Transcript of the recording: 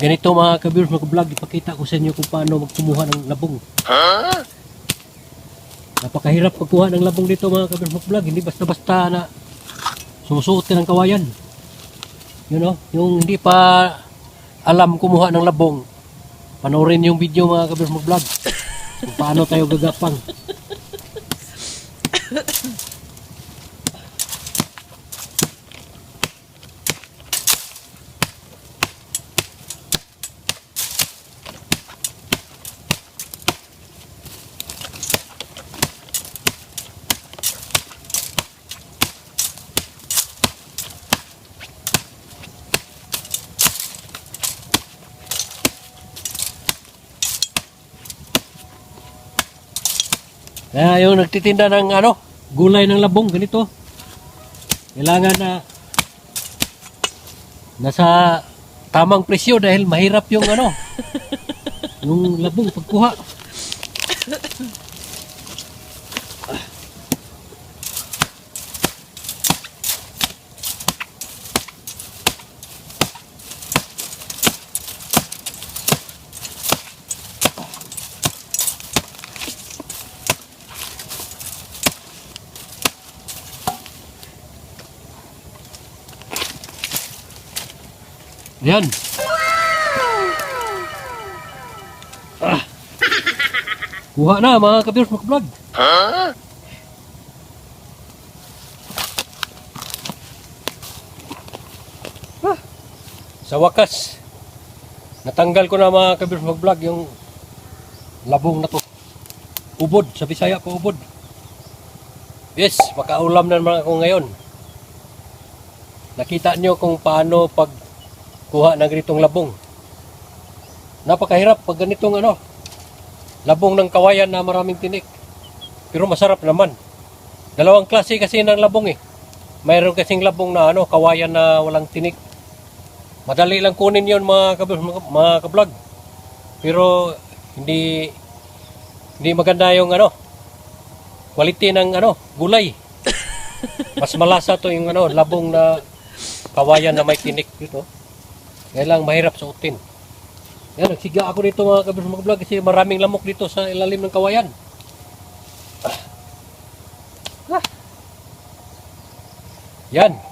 Ganito mga kabirs, mga vlog, ipakita ko sa inyo kung paano magkumuha ng labong. Napakahirap pagkuha ng labong dito mga kabirs, mga vlog. Hindi basta-basta na sumusuot ka ng kawayan. You know, yung hindi pa alam kumuha ng labong, panoorin yung video mga kabirs, mga vlog. Kung paano tayo gagapang. Kaya yung nagtitinda ng ano, gulay ng labong, ganito. Kailangan na nasa tamang presyo dahil mahirap yung ano, yung labong pagkuha. Yan. Ah. Kuha na mga kabirs mga vlog. Ah. Sa wakas, natanggal ko na mga kabirs mga vlog yung labong na to. Ubod, sa Bisaya pa ubod. Yes, makaulam na naman ako ngayon. Nakita nyo kung paano pag kuha ng ganitong labong. Napakahirap pag ganitong ano, labong ng kawayan na maraming tinik. Pero masarap naman. Dalawang klase kasi ng labong eh. Mayroon kasing labong na ano, kawayan na walang tinik. Madali lang kunin yon mga, kab- mga, kablog. Pero hindi hindi maganda yung ano, quality ng ano, gulay. Mas malasa to yung ano, labong na kawayan na may tinik dito. Kaya lang mahirap suotin. Yan, nagsiga ako dito mga kabis mga vlog kasi maraming lamok dito sa ilalim ng kawayan. Ah. Yan.